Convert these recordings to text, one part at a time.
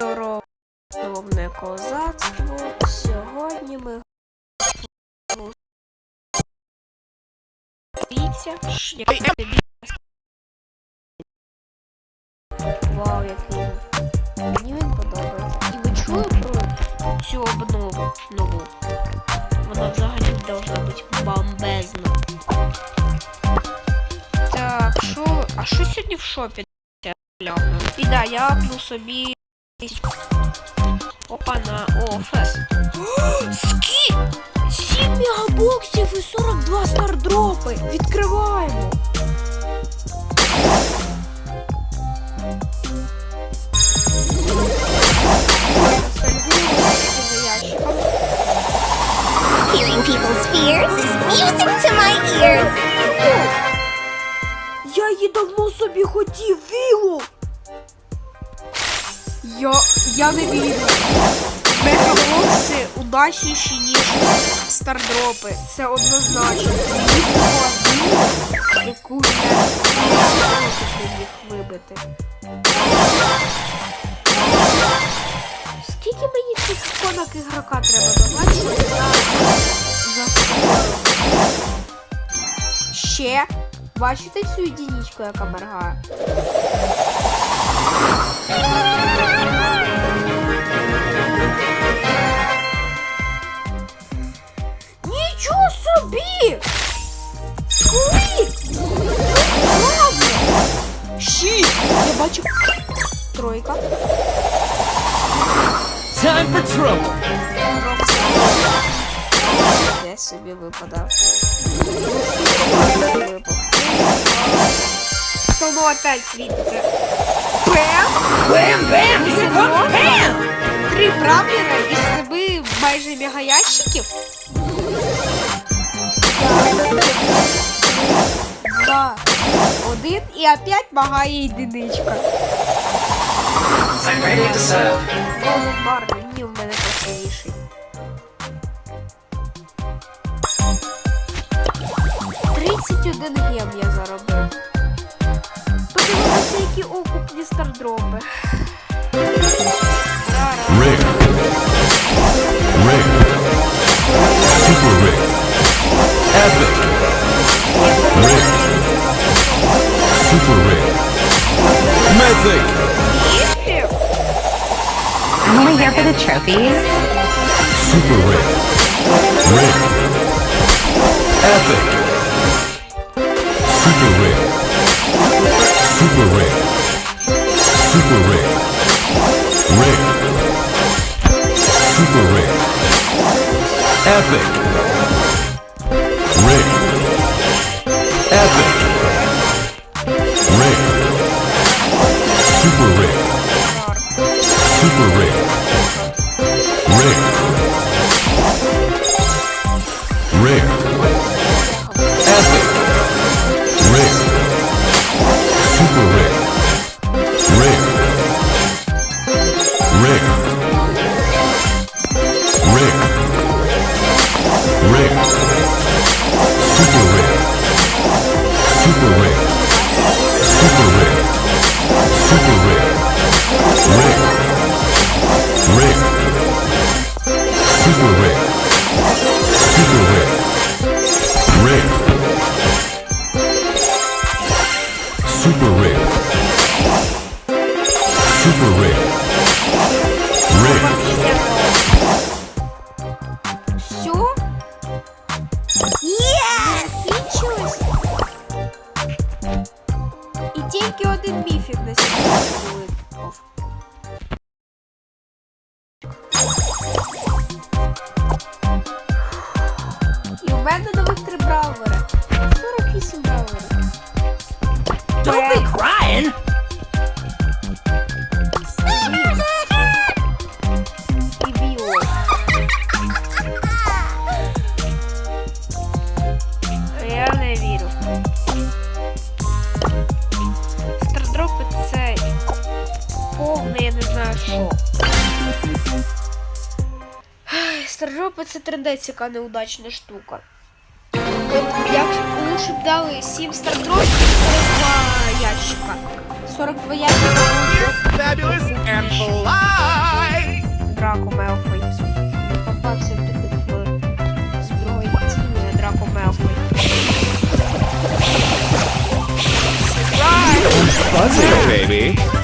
Здоровне козацтво. Сьогодні ми Дивіться, ш- як тобі. Вау, який. Мені він подобається. І ви чули про цю обнову нову? Вона взагалі должна бути бомбезна. Так, що. А що сьогодні в шопі? І да, я апну собі. Опа на офес. Ски! 7 мегабоксів і 42 стардропи. Відкриваємо. Hearing people's fears is music to my ears. Я її давно собі хотів, Вілу! Я, я не вірю. Мегабокси удачніші, ніж стардропи. Це однозначно. Яку я міг вибити. Скільки мені цих іконок ігрока треба щоб? Ще. Бачите цю единичку, яка моргає? Нічого собі! Сквік! Ладно! Шість! Я бачу. Тройка. Time for trouble. Я собі випадав. Випав. Тому опять світиться. Bam, here comes Pam! Три бравлера із семи майже мегаящиків. Два. Один і опять магає єдиничка. Марвin, ні, в мене красивіший. Тридцять один гем я заробив. Подивилися, які окупні стардропи. Ра-ра. Rare. Rare. Super rare. Epic. Rare. Super rare. Mythic. Іфі. I'm only here for the trophies. Super rare. Rare. Epic. Super rare. Epic. Rig. Epic. Rig. Super Rig. Super Rig. Трендець, яка неудачна штука. От як лучше б дали 7 стардропів, 42 ящика. 42 Fabulous and fly. Драко Мелфой. Попався тобі в з другої ціни Драко Мелфой. Buzzing, baby.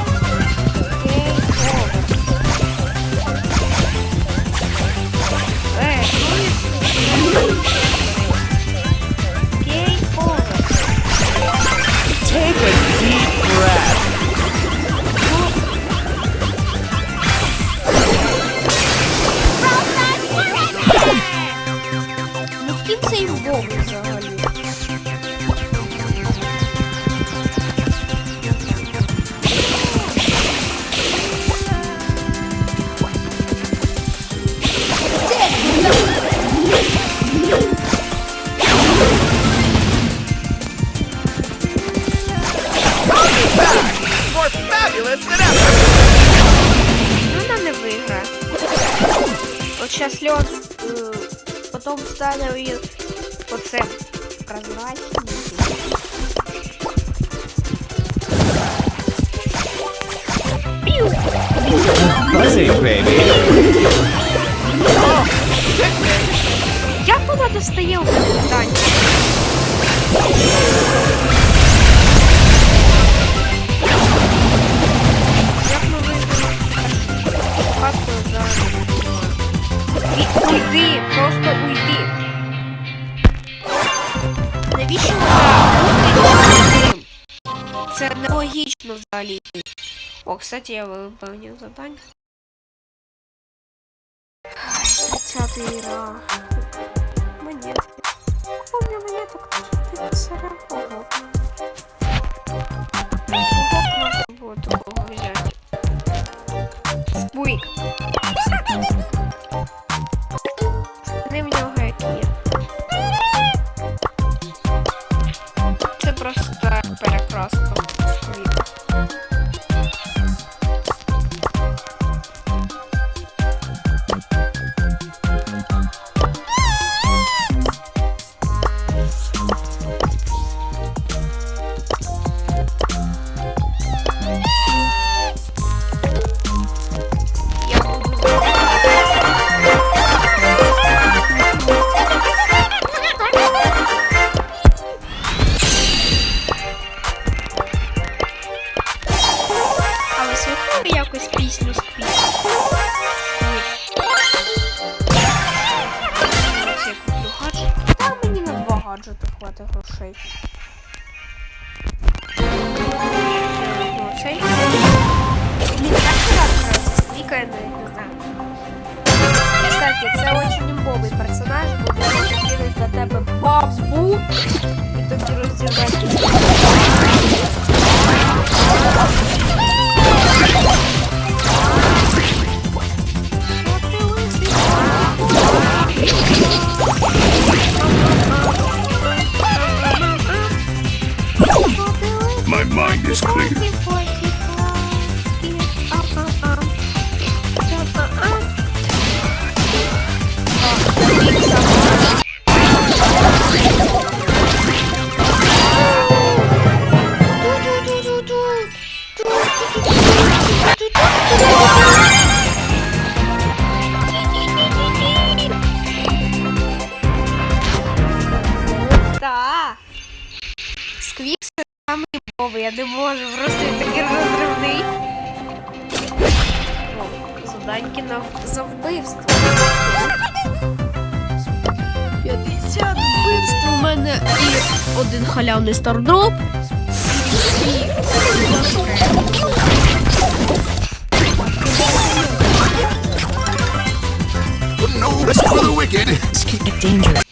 Е, потім стане і оце! Buzzing, baby. Як вона достає у питання? Просто уйди. Навіщо уйди? Це нелогічно взагалі. О, кстати, я виповнив завдання. Тридцятий ра. Монетки. Помню монеток тоже писаря. Ого. Ого, такого взять. Спуй. Просто перекраска. Гаджети хватить грошей. Ну. Блін, так Сквіка, навіть не знаю. Кстати, це очень імбовий персонаж, бо він може кинути на тебе бабсбу і тоді розірвати. Is clear. У мене і один халявний стардроп. No rest for the wicked. This can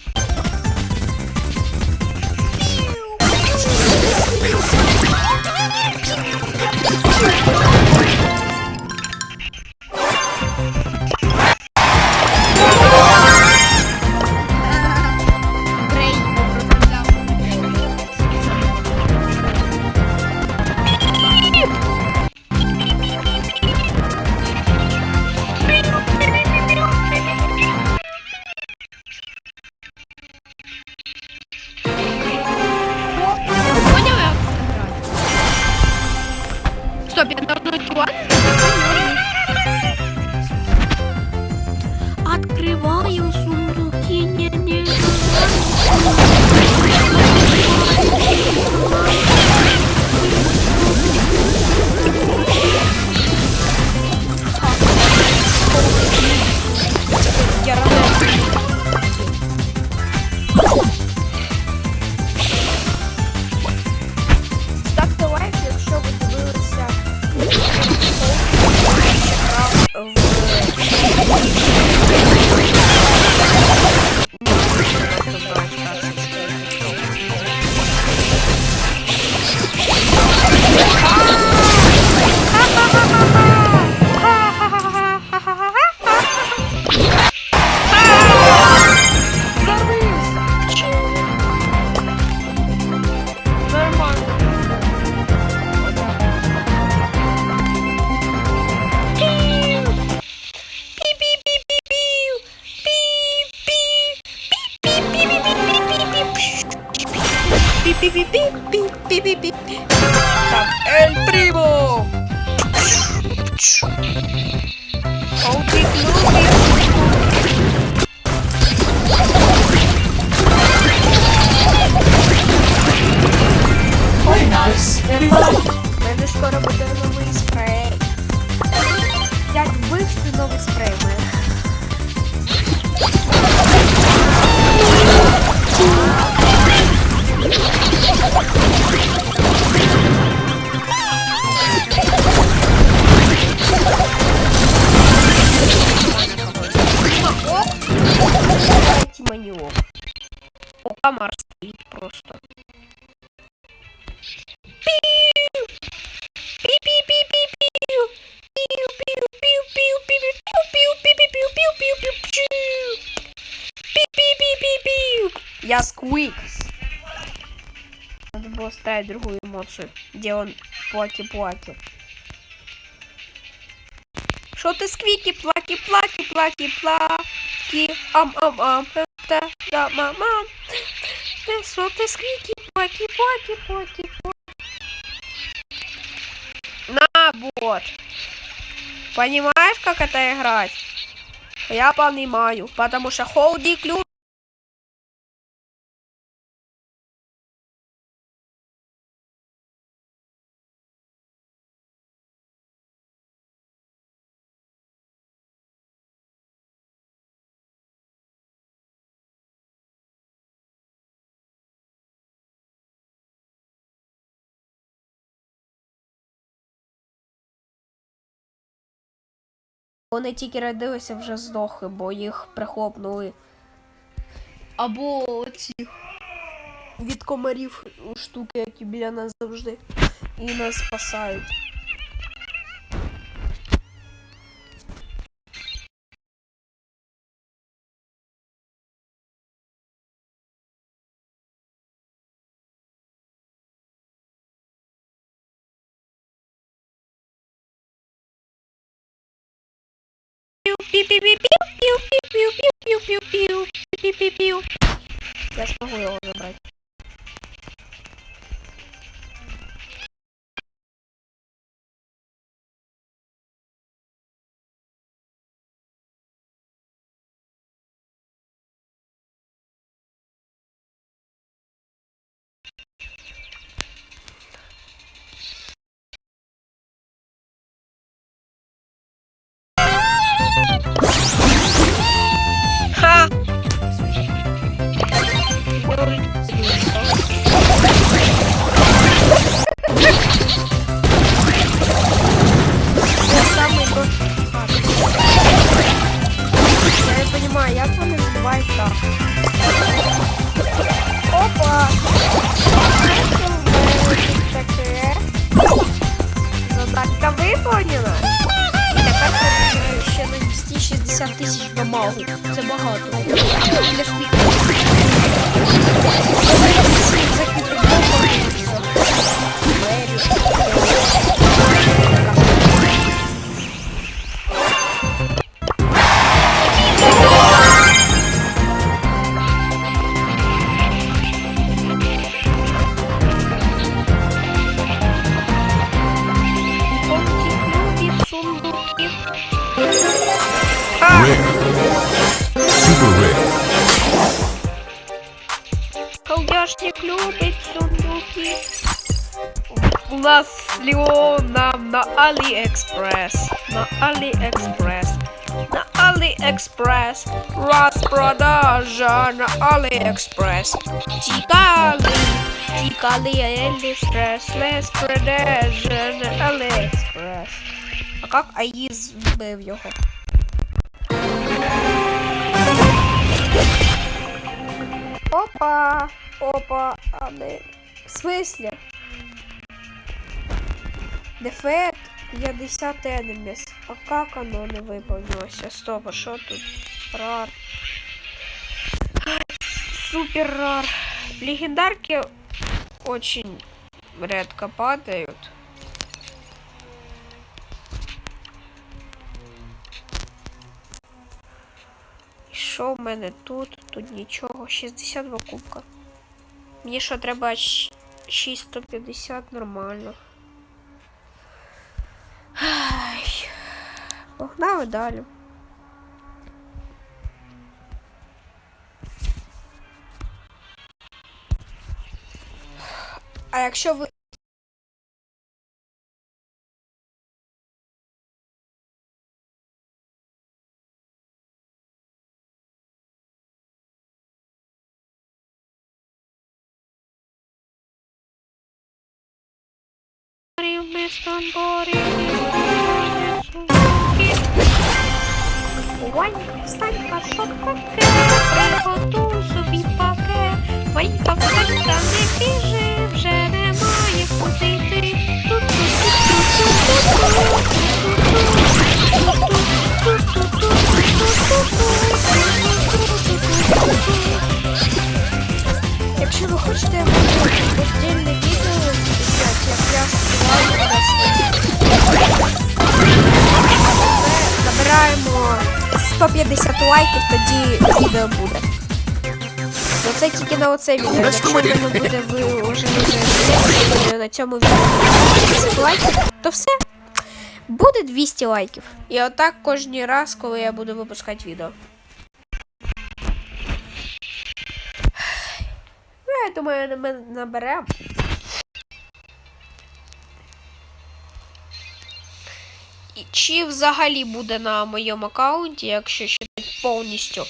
¡El primo! Камар стоит просто. Я Сквик. Надо было ставить другую эмоцию, где он плаки-плаки. Что ты сквики, плаки, плаки, плаки, плаки, ам-ам-ам, это да, мама. Что ты сквики, плаки, плаки, плаки, плаки. На, вот. Понимаешь, как это играть? Я понимаю, потому что холди ключ. Вони тільки родилися, вже здохли, бо їх прихлопнули. Або ці від комарів штуки, які біля нас завжди. І нас спасають. Пиу-пиу-пиу. Я смогу забрать. Понимаю, як вони збивають так. Опа! Тут таке? Задатка виповнена. Тепер ще на 60 тисяч дамагу. Це багато. Для С Леоном на Алиэкспресс. На Алиэкспресс. На Алиэкспресс распродажа на Аліекспрес. Тікали. Тікали Аліекспрес. Лес продажа на Аліекспрес. А как Аїз вбив його? Опа! Опа, а не... В смысле? Дефект 50 enemies. А как оно не выполнилось? Стоп, а что тут? Рар. Супер рар. Легендарки очень редко падают. І що в мене тут? Тут нічого. 62 кубка. Мені що треба щ- 650 нормально. Ай. Погнали далі. А якщо ви. мистон борі. Ванька, встань, пасок паке, приготуй собі паке. Ванька, встань, та не біжи вже не 150 лайків, тоді відео буде. Оце тільки на оце відео. Якщо воно буде ви вже вже на цьому відео 50 лайків, то все. Буде 200 лайків. І отак кожен раз, коли я буду випускати відео. Ну, я думаю, ми наберемо. Чи взагалі буде на моєму аккаунті, якщо считати повністю,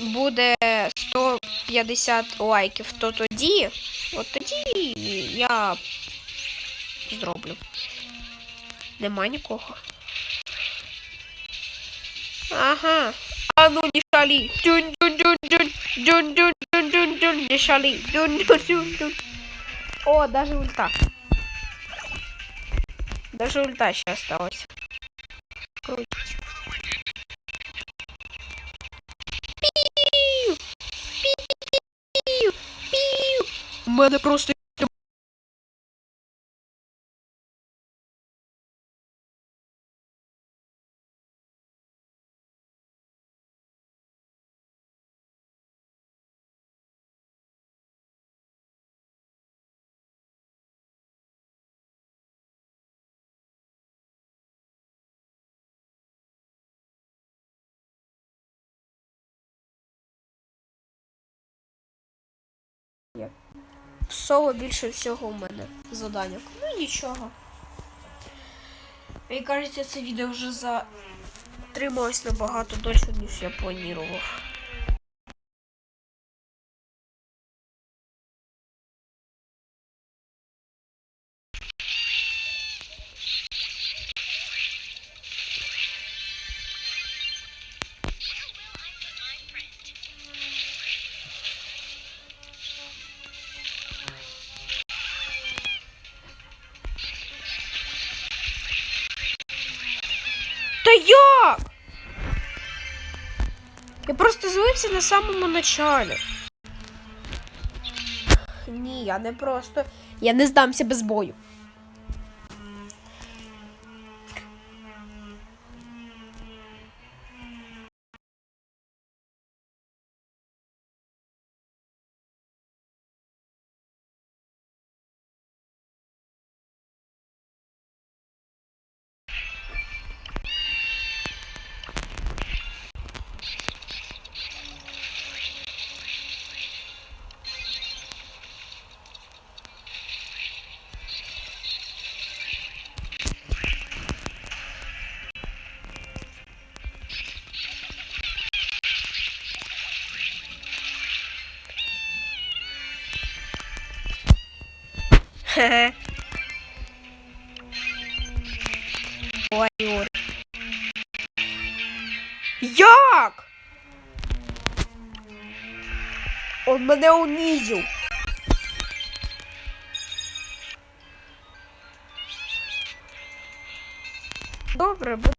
буде 150 лайків, то тоді, от тоді я зроблю. Нема нікого. Ага. А ну не шалі. Дюн дюн дюн дюн дюн дюн дюн дюн дюн не шалі. Дюн дюн дюн дюн. О, даже ульта. Даже ульта ще осталась крутить. Пів! Пів! Пів! У мене просто соло більше всього у мене задання. Ну нічого. Мені кажеться, це відео вже затрималось набагато дольше, ніж я планував. Я просто злився на самому началі. Ні, я не просто. Я не здамся без бою. Ой, Як? Он мене унизив. Добре, буде